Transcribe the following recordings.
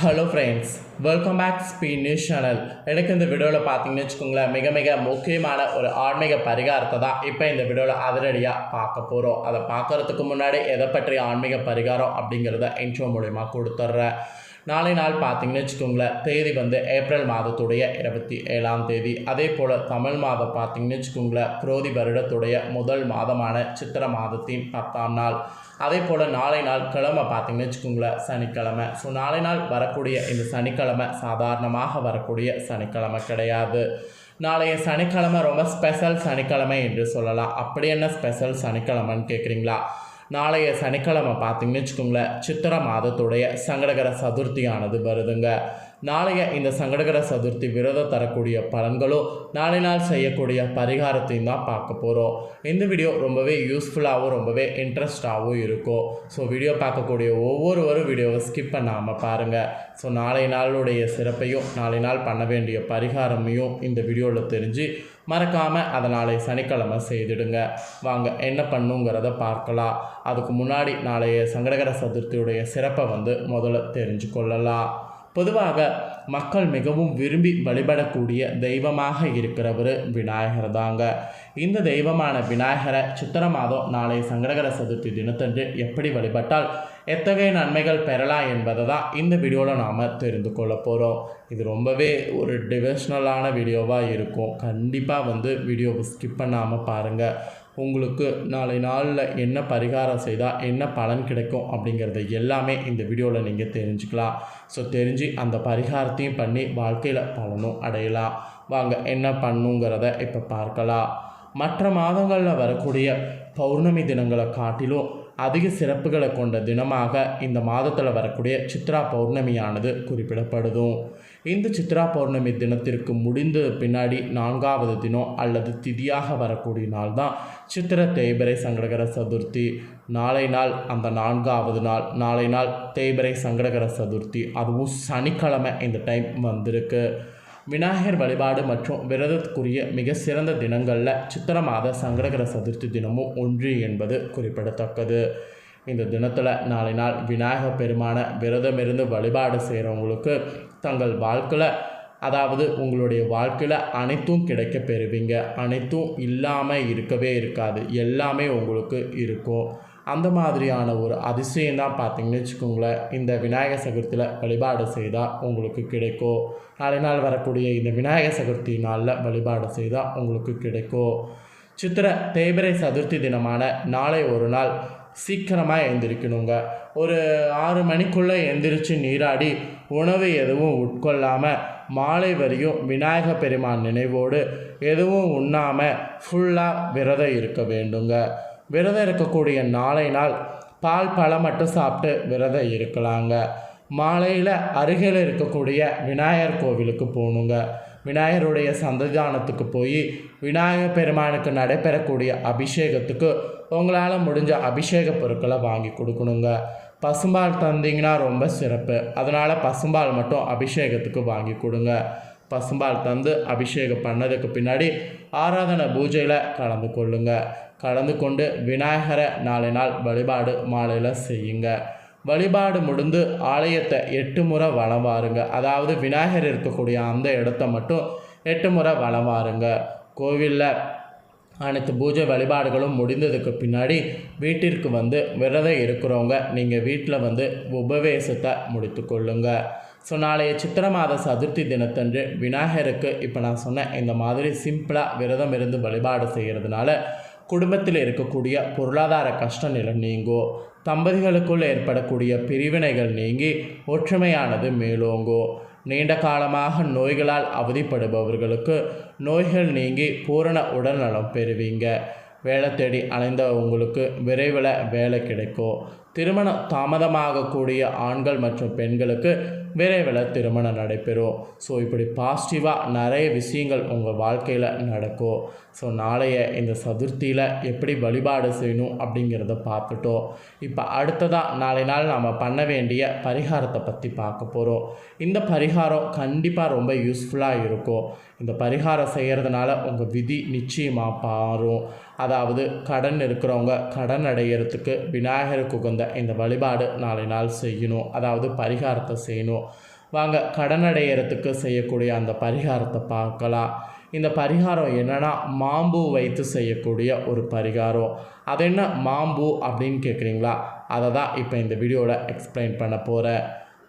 Hello friends welcome back speed news channel எனக்கு இந்த வீடியோவில் பார்த்தீங்கன்னு வச்சுக்கோங்களேன் மிக மிக முக்கியமான ஒரு ஆன்மீக பரிகாரத்தை தான் இப்போ இந்த வீடியோவில் அதிரடியாக பார்க்க போகிறோம் அதை பார்க்கறதுக்கு முன்னாடி எதை பற்றிய ஆன்மீக பரிகாரம் அப்படிங்கிறத இன்ட்ரோ மூலிமா கொடுத்துட்றேன். நாளை நாள் பார்த்தீங்கன்னு வச்சுக்கோங்களேன் தேதி வந்து ஏப்ரல் மாதத்துடைய இருபத்தி ஏழாம் தேதி. அதே போல் தமிழ் மாதம் பார்த்தீங்கன்னு வச்சுக்கோங்களேன் குரோதி வருடத்துடைய முதல் மாதமான சித்திர மாதத்தின் பத்தாம் நாள். அதே போல் நாளை நாள் கிழமை பார்த்தீங்கன்னு வச்சுக்கோங்களேன் சனிக்கிழமை. ஸோ நாளை நாள் வரக்கூடிய இந்த சனிக்கிழமை சாதாரணமாக வரக்கூடிய சனிக்கிழமை கிடையாது. நாளைய சனிக்கிழமை ரொம்ப ஸ்பெஷல் சனிக்கிழமை என்று சொல்லலாம். அப்படி என்ன ஸ்பெஷல் சனிக்கிழமைன்னு கேட்குறீங்களா நாளைய சனிக்கிழமை பார்த்தீங்கன்னு வச்சுக்கோங்களேன் சித்திர மாதத்துடைய சங்கடகர சதுர்த்தியானது வருதுங்க. நாளைய இந்த சங்கடகர சதுர்த்தி விரதம் தரக்கூடிய பலன்களும் நாளை நாள் செய்யக்கூடிய பரிகாரத்தையும் தான் பார்க்க போகிறோம் இந்த வீடியோ ரொம்பவே யூஸ்ஃபுல்லாகவும் ரொம்பவே இன்ட்ரெஸ்டாகவும் இருக்கும். ஸோ வீடியோ பார்க்கக்கூடிய ஒவ்வொருவரும் வீடியோவை ஸ்கிப் பண்ணாமல் பாருங்கள் ஸோ நாளை நாளுடைய சிறப்பையும் நாளை நாள் பண்ண வேண்டிய பரிகாரமையும் இந்த வீடியோவில் தெரிஞ்சு மறக்காமல் அதை நாளை சனிக்கிழமை செய்திடுங்க. வாங்க என்ன பண்ணுங்கிறத பார்க்கலாம். அதுக்கு முன்னாடி நாளைய சங்கடகர சதுர்த்தியுடைய சிறப்பை வந்து முதல்ல தெரிஞ்சு கொள்ளலாம். பொதுவாக மக்கள் மிகவும் விரும்பி வழிபடக்கூடிய தெய்வமாக இருக்கிறவர் விநாயகர் தாங்க. இந்த தெய்வமான விநாயகரை சித்திர மாதம் நாளை சங்கடகர சதுர்த்தி தினத்தன்று எப்படி வழிபட்டால் எத்தகைய நன்மைகள் பெறலாம் என்பதை தான் இந்த வீடியோவில் நாம் தெரிந்து கொள்ள போகிறோம் இது ரொம்பவே ஒரு டிவிஷ்னலான வீடியோவாக இருக்கும். கண்டிப்பாக வந்து வீடியோவை ஸ்கிப் பண்ணாமல் பாருங்கள் உங்களுக்கு நாளை நாளில் என்ன பரிகாரம் செய்தால் என்ன பலன் கிடைக்கும் அப்படிங்கிறத எல்லாமே இந்த வீடியோவில் நீங்கள் தெரிஞ்சுக்கலாம். ஸோ தெரிஞ்சு அந்த பரிகாரத்தையும் பண்ணி வாழ்க்கையில் பலனும் அடையலாம். வாங்க என்ன பண்ணுங்கிறத இப்போ பார்க்கலாம். மற்ற மாதங்களில் வரக்கூடிய பௌர்ணமி தினங்களை காட்டிலும் அதிக சிறப்புகளை கொண்ட தினமாக இந்த மாதத்தில் வரக்கூடிய சித்ரா பௌர்ணமியானது குறிப்பிடப்படுதும். இந்த சித்ரா பௌர்ணமி தினத்திற்கு முடிந்த பின்னாடி நான்காவது தினம் அல்லது திதியாக வரக்கூடிய நாள் தான் சித்திர தேய்பிரை சங்கடகர சதுர்த்தி. நாளை நாள் அந்த நான்காவது நாள் நாளை நாள் தேய்பிரை சங்கடகர சதுர்த்தி. அதுவும் சனிக்கிழமை இந்த டைம் வந்திருக்கு. விநாயகர் வழிபாடு மற்றும் விரதத்துக்குரிய மிக சிறந்த தினங்களில் சித்திர மாத சங்கடகர சதுர்த்தி தினமும் ஒன்று என்பது குறிப்பிடத்தக்கது. இந்த தினத்தில் நாளை நாள் விநாயகர் பெருமான விரதமிருந்து வழிபாடு செய்கிறவங்களுக்கு தங்கள் வாழ்க்கையில் அதாவது உங்களுடைய வாழ்க்கையில் அனைத்தும் கிடைக்க பெறுவீங்க. அனைத்தும் இல்லாமல் இருக்கவே இருக்காது. எல்லாமே உங்களுக்கு இருக்கும். அந்த மாதிரியான ஒரு அதிசயம் தான் பார்த்தீங்கன்னு வச்சுக்கோங்களேன் இந்த விநாயகர் சதுர்த்தியில் வழிபாடு செய்தால் உங்களுக்கு கிடைக்கும் நாளை நாள் வரக்கூடிய இந்த விநாயகர் சதுர்த்தி நாளில் வழிபாடு செய்தால் உங்களுக்கு கிடைக்கும் சித்திர தேய்பிரை சதுர்த்தி தினமான நாளை ஒரு நாள் சீக்கிரமாக எழுந்திரிக்கணுங்க ஒரு ஆறு மணிக்குள்ளே எந்திரிச்சு நீராடி உணவு எதுவும் உட்கொள்ளாமல் மாலை வரையும் விநாயக பெருமான் நினைவோடு எதுவும் உண்ணாமல் ஃபுல்லாக விரதம் இருக்க வேண்டுங்க. விரதம் இருக்கக்கூடிய நாளை நாள் பால் பழம் மட்டும் சாப்பிட்டு விரதம் இருக்கலாங்க. மாலையில் அருகில் இருக்கக்கூடிய விநாயகர் கோவிலுக்கு போகணுங்க. விநாயகருடைய சந்ததானத்துக்கு போய் விநாயகர் பெருமானுக்கு நடைபெறக்கூடிய அபிஷேகத்துக்கு உங்களால் முடிஞ்ச அபிஷேக பொருட்களை வாங்கி கொடுக்கணுங்க. பசும்பால் தந்தீங்கன்னா ரொம்ப சிறப்பு. அதனால் பசும்பால் மட்டும் அபிஷேகத்துக்கு வாங்கி கொடுங்க. பசும்பால் தந்து அபிஷேகம் பண்ணதுக்கு பின்னாடி ஆராதனை பூஜையில் கலந்து கொள்ளுங்க. கலந்து கொண்டு விநாயகரை நாளை நாள் வழிபாடு மாலையில் செய்யுங்க. வழிபாடு முடிந்து ஆலயத்தை எட்டு முறை வளம் வாருங்க. அதாவது விநாயகர் இருக்கக்கூடிய அந்த இடத்த மட்டும் எட்டு முறை வளம் வாருங்க. கோவிலில் அனைத்து பூஜை வழிபாடுகளும் முடிந்ததுக்கு பின்னாடி வீட்டிற்கு வந்து விரதம் இருக்கிறவங்க நீங்கள் வீட்டில் வந்து உபவேசத்தை முடித்து கொள்ளுங்கள் ஸோ நாளைய சித்திர மாத சதுர்த்தி தினத்தன்று விநாயகருக்கு இப்போ நான் சொன்னேன் இந்த மாதிரி சிம்பிளாக விரதம் இருந்து வழிபாடு செய்கிறதுனால குடும்பத்தில் இருக்கக்கூடிய பொருளாதார கஷ்ட நிலை நீங்கும் தம்பதிகளுக்குள் ஏற்படக்கூடிய பிரிவினைகள் நீங்கி ஒற்றுமையானது மேலோங்கும் நீண்ட காலமாக நோய்களால் அவதிப்படுபவர்களுக்கு நோய்கள் நீங்கி பூரண உடல்நலம் பெறுவீங்க. வேலை தேடி அலைந்த உங்களுக்கு விரைவில் வேலை கிடைக்கும் திருமணம் தாமதமாகக்கூடிய ஆண்கள் மற்றும் பெண்களுக்கு விரைவில் திருமணம் நடைபெறும். ஸோ இப்படி பாசிட்டிவாக நிறைய விஷயங்கள் உங்கள் வாழ்க்கையில் நடக்கும். ஸோ நாளைய இந்த சதுர்த்தியில் எப்படி வழிபாடு செய்யணும் அப்படிங்கிறத பார்த்துட்டோம். இப்போ அடுத்ததாக நாளை நாள் நாம் பண்ண வேண்டிய பரிகாரத்தை பற்றி பார்க்க போகிறோம் இந்த பரிகாரம் கண்டிப்பாக ரொம்ப யூஸ்ஃபுல்லாக இருக்கும். இந்த பரிகாரம் செய்கிறதுனால உங்கள் விதி நிச்சயமாக பாரும் அதாவது கடன் இருக்கிறவங்க கடன் அடையிறதுக்கு விநாயகருக்கு உகந்த இந்த வழிபாடு நாளை நாள் செய்யணும். அதாவது பரிகாரத்தை செய்யணும். வாங்க கடன் அடையிறதுக்கு செய்யக்கூடிய அந்த பரிகாரத்தை பார்க்கலாம். இந்த பரிகாரம் என்னென்னா மாம்பூ வைத்து செய்யக்கூடிய ஒரு பரிகாரம். அது என்ன? மாம்பூ அப்படின்னு கேட்குறீங்களா? அதை தான் இப்போ இந்த வீடியோவில் எக்ஸ்பிளைன் பண்ண போகிறேன்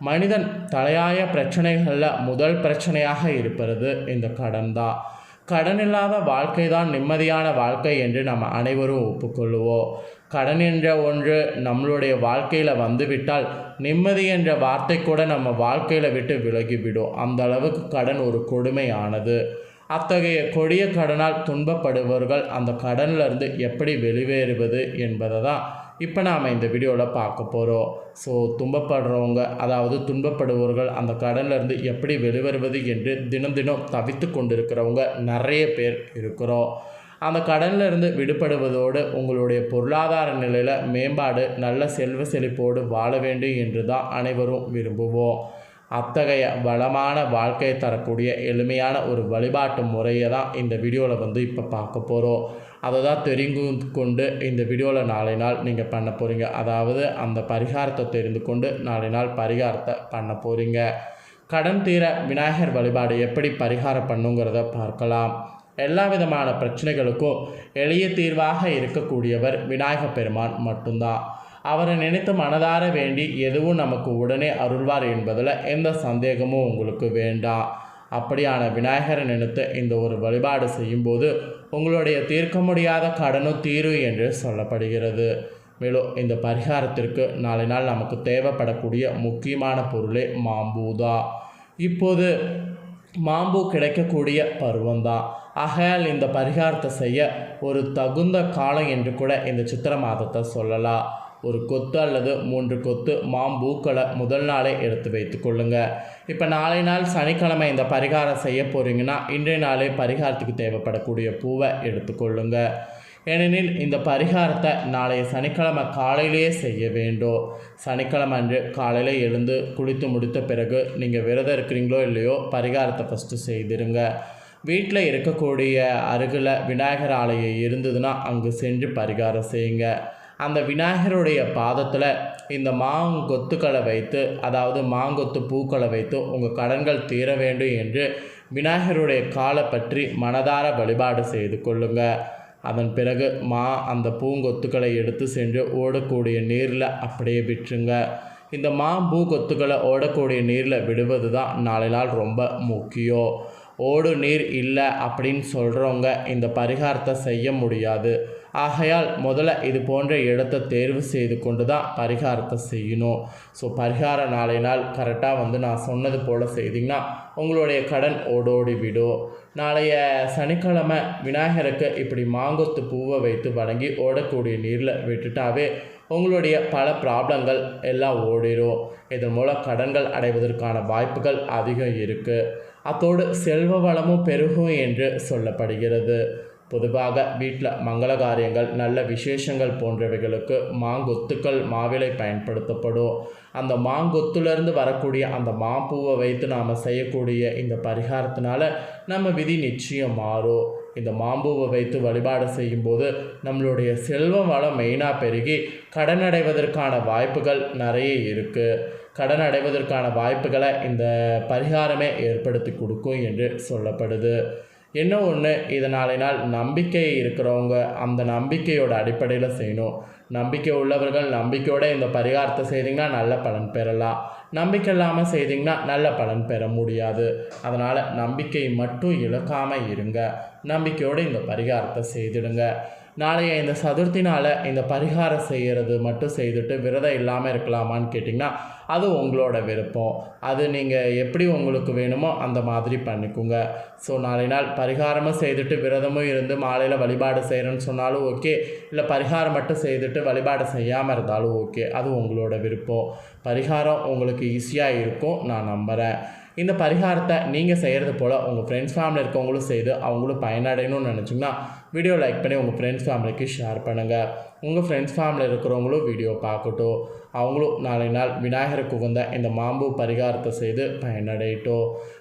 மனிதன் தலையாய பிரச்சனைகளில் முதல் பிரச்சனையாக இருப்பது இந்த கடன் தான். கடன் இல்லாத வாழ்க்கை தான் நிம்மதியான வாழ்க்கை என்று நம்ம அனைவரும் ஒப்புக்கொள்ளுவோம். கடன் என்ற ஒன்று நம்மளுடைய வாழ்க்கையில் வந்துவிட்டால் நிம்மதி என்ற வார்த்தை கூட நம்ம வாழ்க்கையில் விட்டு விலகிவிடும். அந்த அளவுக்கு கடன் ஒரு கொடுமையானது. அத்தகைய கொடிய கடனால் துன்பப்படுபவர்கள் அந்த கடனிலிருந்து எப்படி வெளிவேறுவது என்பதை தான் இப்போ நாம் இந்த வீடியோவில் பார்க்க போகிறோம். ஸோ துன்பப்படுறவங்க அதாவது துன்பப்படுபவர்கள் அந்த கடன்லேருந்து எப்படி வெளிவருவது என்று தினம் தினம் தவித்து கொண்டிருக்கிறவங்க நிறைய பேர் இருக்கிறோம். அந்த கடனில் இருந்து விடுபடுவதோடு உங்களுடைய பொருளாதார நிலையில் மேம்பாடு நல்ல செல்வ செழிப்போடு வாழ வேண்டும் என்று தான் அனைவரும் விரும்புவோம். அத்தகைய வளமான வாழ்க்கையை தரக்கூடிய எளிமையான ஒரு வழிபாட்டு முறையை தான் இந்த வீடியோவில் வந்து இப்போ பார்க்க போகிறோம் அதை தான் தெரிந்து கொண்டு இந்த வீடியோவில் நாளை நாள் நீங்கள் பண்ண போகிறீங்க அதாவது அந்த பரிகாரத்தை தெரிந்து கொண்டு நாளை நாள் பரிகாரத்தை பண்ண போகிறீங்க கடன் தீர விநாயகர் வழிபாடு எப்படி பரிகாரம் பண்ணுங்கிறத பார்க்கலாம். எல்லா விதமான பிரச்சனைகளுக்கும் எளிய தீர்வாக இருக்கக்கூடியவர் விநாயகப் பெருமான் மட்டும்தான். அவரை நினைத்து மனதார வேண்டி எதுவும் நமக்கு உடனே அருள்வார் என்பதில் எந்த சந்தேகமும் உங்களுக்கு வேண்டாம் அப்படியான விநாயகரை நினைத்து இந்த ஒரு வழிபாடு செய்யும்போது உங்களுடைய தீர்க்க முடியாத கடனும் தீரு என்று சொல்லப்படுகிறது. மேலும் இந்த பரிகாரத்திற்கு நாளை நாள் நமக்கு தேவைப்படக்கூடிய முக்கியமான பொருளே மாம்பூதா. இப்போது மாம்பூ கிடைக்கக்கூடிய பருவம்தான். ஆகையால் இந்த பரிகாரத்தை செய்ய ஒரு தகுந்த காலம் என்று கூட இந்த சித்திர மாதத்தை சொல்லலாம். ஒரு கொத்து அல்லது மூன்று கொத்து மாம்பூக்களை முதல் நாளே எடுத்து வைத்து கொள்ளுங்க. இப்போ நாளை நாள் சனிக்கிழமை இந்த பரிகாரம் செய்ய போகிறீங்கன்னா இன்றைய நாளே பரிகாரத்துக்கு தேவைப்படக்கூடிய பூவை எடுத்துக்கொள்ளுங்க ஏனெனில் இந்த பரிகாரத்தை நாளைய சனிக்கிழமை காலையிலேயே செய்ய வேண்டும். சனிக்கிழமை அன்று காலையில் எழுந்து குளித்து முடித்த பிறகு நீங்கள் விரதம் இருக்கிறீங்களோ இல்லையோ பரிகாரத்தை ஃபஸ்ட்டு செய்திருங்க. வீட்டில் இருக்கக்கூடிய அருகில் விநாயகர் ஆலயம் இருந்ததுன்னா அங்கு சென்று பரிகாரம் செய்யுங்க. அந்த விநாயகருடைய பாதத்தில் இந்த மாங்கொத்துக்களை வைத்து அதாவது மாங்கொத்து பூக்களை வைத்து உங்கள் கடன்கள் தீர வேண்டும் என்று விநாயகருடைய காலை பற்றி மனதார வழிபாடு செய்து கொள்ளுங்கள் அதன் பிறகு மா அந்த பூங்கொத்துக்களை எடுத்து சென்று ஓடக்கூடிய நீரில் அப்படியே விட்டுருங்க. இந்த மா பூங்கொத்துக்களை ஓடக்கூடிய நீரில் விடுவது தான் நாளை நாள் ரொம்ப முக்கியம். ஓடு நீர் இல்லை அப்படின்னு சொல்கிறவங்க இந்த பரிகாரத்தை செய்ய முடியாது. ஆகையால் முதல்ல இது போன்ற இடத்தை தேர்வு செய்து கொண்டு தான் பரிகாரத்தை செய்யணும். ஸோ பரிகார நாளை நாள் கரெக்டாக வந்து நான் சொன்னது போல் செய்திங்கன்னா உங்களுடைய கடன் ஓடோடி விடும். நாளைய சனிக்கிழமை விநாயகருக்கு இப்படி மாங்கொத்து பூவை வைத்து வணங்கி ஓடக்கூடிய நீரில் விட்டுட்டாவே உங்களுடைய பல ப்ராப்ளங்கள் எல்லாம் ஓடிடும் இதன் மூலம் கடன்கள் அடைவதற்கான வாய்ப்புகள் அதிகம் இருக்குது அத்தோடு செல்வ வளமும் பெருகும் என்று சொல்லப்படுகிறது. பொதுவாக வீட்டில் மங்கள காரியங்கள் நல்ல விசேஷங்கள் போன்றவைகளுக்கு மாங்கொத்துக்கள் மாவிலை பயன்படுத்தப்படும். அந்த மாங்கொத்துலேருந்து வரக்கூடிய அந்த மாப்பூவை வைத்து நாம் செய்யக்கூடிய இந்த பரிகாரத்தினால நம்ம விதி நிச்சயம் மாறும். இந்த மாம்பூவை வைத்து வழிபாடு செய்யும்போது நம்மளுடைய செல்வம் வளம் மெயினாக பெருகி கடன் அடைவதற்கான வாய்ப்புகள் நிறைய இருக்குது கடன் அடைவதற்கான வாய்ப்புகளை இந்த பரிகாரமே ஏற்படுத்தி கொடுக்கும் என்று சொல்லப்படுது. என்ன ஒன்று இதனாலினால் நம்பிக்கை இருக்கிறவங்க அந்த நம்பிக்கையோட அடிப்படையில் செய்யணும். நம்பிக்கை உள்ளவர்கள் நம்பிக்கையோடு இந்த பரிகாரத்தை செய்தீங்கன்னா நல்ல பலன் பெறலாம். நம்பிக்கை இல்லாமல் செய்தீங்கன்னா நல்ல பலன் பெற முடியாது. அதனால் நம்பிக்கை மட்டும் இழக்காமல் இருங்க. நம்பிக்கையோடு இந்த பரிகாரத்தை செய்திடுங்க. நாளைய இந்த சதுர்த்தினால் இந்த பரிகாரம் செய்கிறது மட்டும் செய்துட்டு விரதம் இல்லாமல் இருக்கலாமான்னு கேட்டிங்கன்னா அது உங்களோட விருப்பம். அது நீங்கள் எப்படி உங்களுக்கு வேணுமோ அந்த மாதிரி பண்ணிக்கோங்க. ஸோ நாளை நாள் பரிகாரமும் செய்துட்டு விரதமும் இருந்து மாலையில் வழிபாடு செய்கிறேன்னு சொன்னாலும் ஓகே. இல்லை பரிகாரம் மட்டும் செய்துட்டு வழிபாடு செய்யாமல் இருந்தாலும் ஓகே. அது உங்களோட விருப்பம். பரிகாரம் உங்களுக்கு ஈஸியாக இருக்கும். நான் நம்புகிறேன் இந்த பரிகாரத்தை நீங்கள் செய்கிறது போல் உங்கள் ஃப்ரெண்ட்ஸ் ஃபேமிலி இருக்கவங்களும் செய்து அவங்களும் பயனடையணும்னு நினச்சிங்கன்னா வீடியோ லைக் பண்ணி உங்கள் ஃப்ரெண்ட்ஸ் ஃபேமிலிக்கு ஷேர் பண்ணுங்கள் உங்கள் ஃப்ரெண்ட்ஸ் ஃபேமிலியில் இருக்கிறவங்களும் வீடியோ பார்க்கட்டும். அவங்களும் நாளை நாள் விநாயகருக்கு உகந்த இந்த மாம்பு பரிகாரத்தை செய்து பயனடையட்டும்.